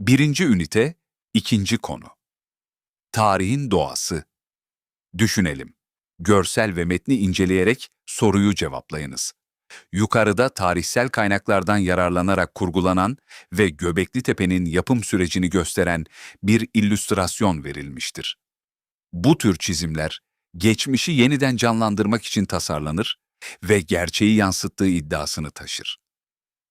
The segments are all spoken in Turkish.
Birinci ünite, ikinci konu. Tarihin doğası. Düşünelim. Görsel ve metni inceleyerek soruyu cevaplayınız. Yukarıda tarihsel kaynaklardan yararlanarak kurgulanan ve Göbekli Tepe'nin yapım sürecini gösteren bir illüstrasyon verilmiştir. Bu tür çizimler, geçmişi yeniden canlandırmak için tasarlanır ve gerçeği yansıttığı iddiasını taşır.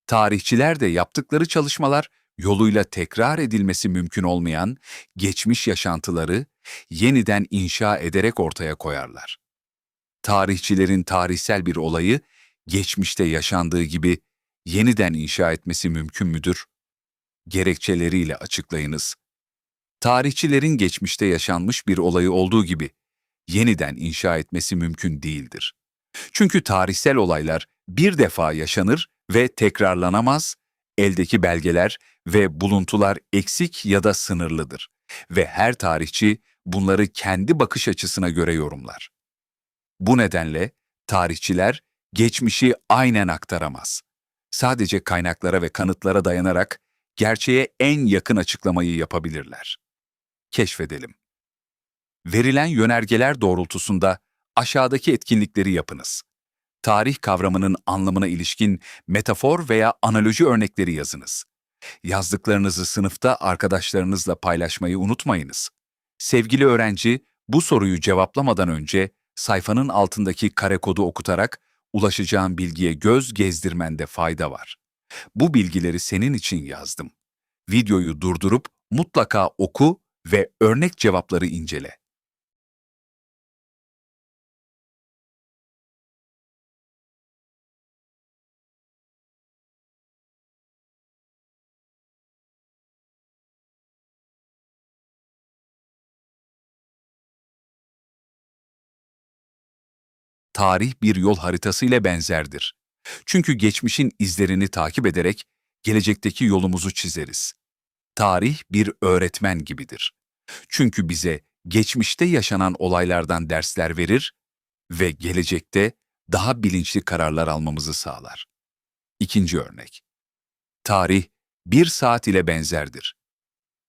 Tarihçiler de yaptıkları çalışmalar yoluyla tekrar edilmesi mümkün olmayan geçmiş yaşantıları yeniden inşa ederek ortaya koyarlar. Tarihçilerin tarihsel bir olayı geçmişte yaşandığı gibi yeniden inşa etmesi mümkün müdür? Gerekçeleriyle açıklayınız. Tarihçilerin geçmişte yaşanmış bir olayı olduğu gibi yeniden inşa etmesi mümkün değildir. Çünkü tarihsel olaylar bir defa yaşanır ve tekrarlanamaz, eldeki belgeler ve buluntular eksik ya da sınırlıdır ve her tarihçi bunları kendi bakış açısına göre yorumlar. Bu nedenle tarihçiler geçmişi aynen aktaramaz. Sadece kaynaklara ve kanıtlara dayanarak gerçeğe en yakın açıklamayı yapabilirler. Keşfedelim. Verilen yönergeler doğrultusunda aşağıdaki etkinlikleri yapınız. Tarih kavramının anlamına ilişkin metafor veya analoji örnekleri yazınız. Yazdıklarınızı sınıfta arkadaşlarınızla paylaşmayı unutmayınız. Sevgili öğrenci, bu soruyu cevaplamadan önce sayfanın altındaki kare kodu okutarak ulaşacağın bilgiye göz gezdirmende fayda var. Bu bilgileri senin için yazdım. Videoyu durdurup mutlaka oku ve örnek cevapları incele. Tarih bir yol haritası ile benzerdir. Çünkü geçmişin izlerini takip ederek gelecekteki yolumuzu çizeriz. Tarih bir öğretmen gibidir. Çünkü bize geçmişte yaşanan olaylardan dersler verir ve gelecekte daha bilinçli kararlar almamızı sağlar. İkinci örnek. Tarih bir saat ile benzerdir.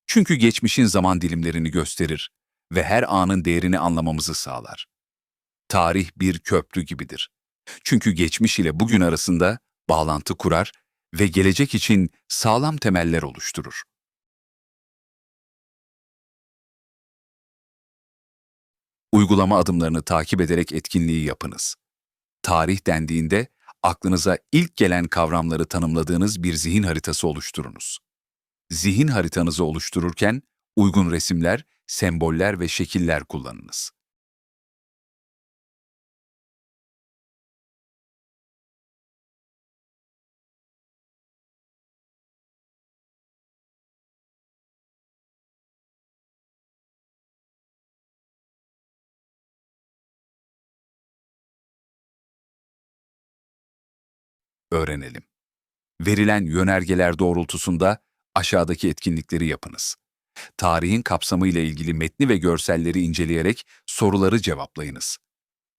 Çünkü geçmişin zaman dilimlerini gösterir ve her anın değerini anlamamızı sağlar tarih bir köprü gibidir. Çünkü geçmiş ile bugün arasında bağlantı kurar ve gelecek için sağlam temeller oluşturur. Uygulama adımlarını takip ederek etkinliği yapınız. Tarih dendiğinde aklınıza ilk gelen kavramları tanımladığınız bir zihin haritası oluşturunuz. Zihin haritanızı oluştururken uygun resimler, semboller ve şekiller kullanınız. Öğrenelim. Verilen yönergeler doğrultusunda aşağıdaki etkinlikleri yapınız. Tarihin kapsamı ile ilgili metni ve görselleri inceleyerek soruları cevaplayınız.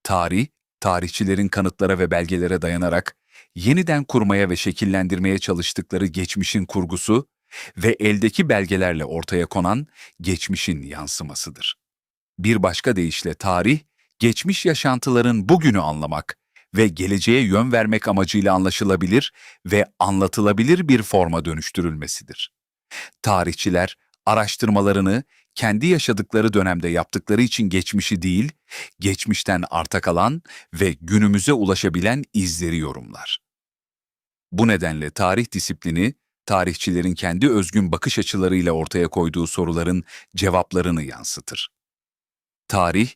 Tarih, tarihçilerin kanıtlara ve belgelere dayanarak yeniden kurmaya ve şekillendirmeye çalıştıkları geçmişin kurgusu ve eldeki belgelerle ortaya konan geçmişin yansımasıdır. Bir başka deyişle tarih, geçmiş yaşantıların bugünü anlamak ve geleceğe yön vermek amacıyla anlaşılabilir ve anlatılabilir bir forma dönüştürülmesidir. Tarihçiler araştırmalarını kendi yaşadıkları dönemde yaptıkları için geçmişi değil, geçmişten arta kalan ve günümüze ulaşabilen izleri yorumlar. Bu nedenle tarih disiplini, tarihçilerin kendi özgün bakış açılarıyla ortaya koyduğu soruların cevaplarını yansıtır. Tarih,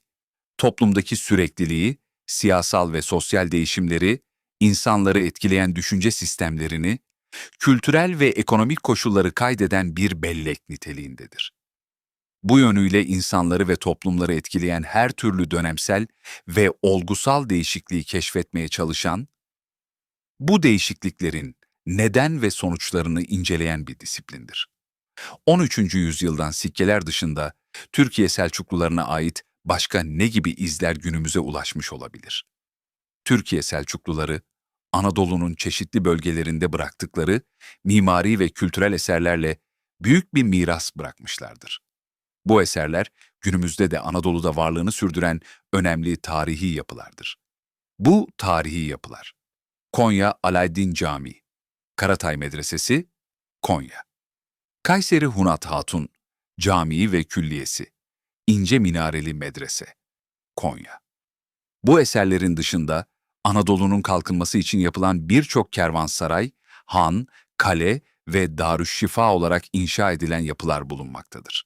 toplumdaki sürekliliği siyasal ve sosyal değişimleri, insanları etkileyen düşünce sistemlerini, kültürel ve ekonomik koşulları kaydeden bir bellek niteliğindedir. Bu yönüyle insanları ve toplumları etkileyen her türlü dönemsel ve olgusal değişikliği keşfetmeye çalışan, bu değişikliklerin neden ve sonuçlarını inceleyen bir disiplindir. 13. yüzyıldan sikkeler dışında Türkiye Selçuklularına ait başka ne gibi izler günümüze ulaşmış olabilir? Türkiye Selçukluları, Anadolu'nun çeşitli bölgelerinde bıraktıkları mimari ve kültürel eserlerle büyük bir miras bırakmışlardır. Bu eserler günümüzde de Anadolu'da varlığını sürdüren önemli tarihi yapılardır. Bu tarihi yapılar Konya Alaeddin Camii, Karatay Medresesi, Konya. Kayseri Hunat Hatun Camii ve Külliyesi, İnce Minareli Medrese, Konya. Bu eserlerin dışında Anadolu'nun kalkınması için yapılan birçok kervansaray, han, kale ve darüşşifa olarak inşa edilen yapılar bulunmaktadır.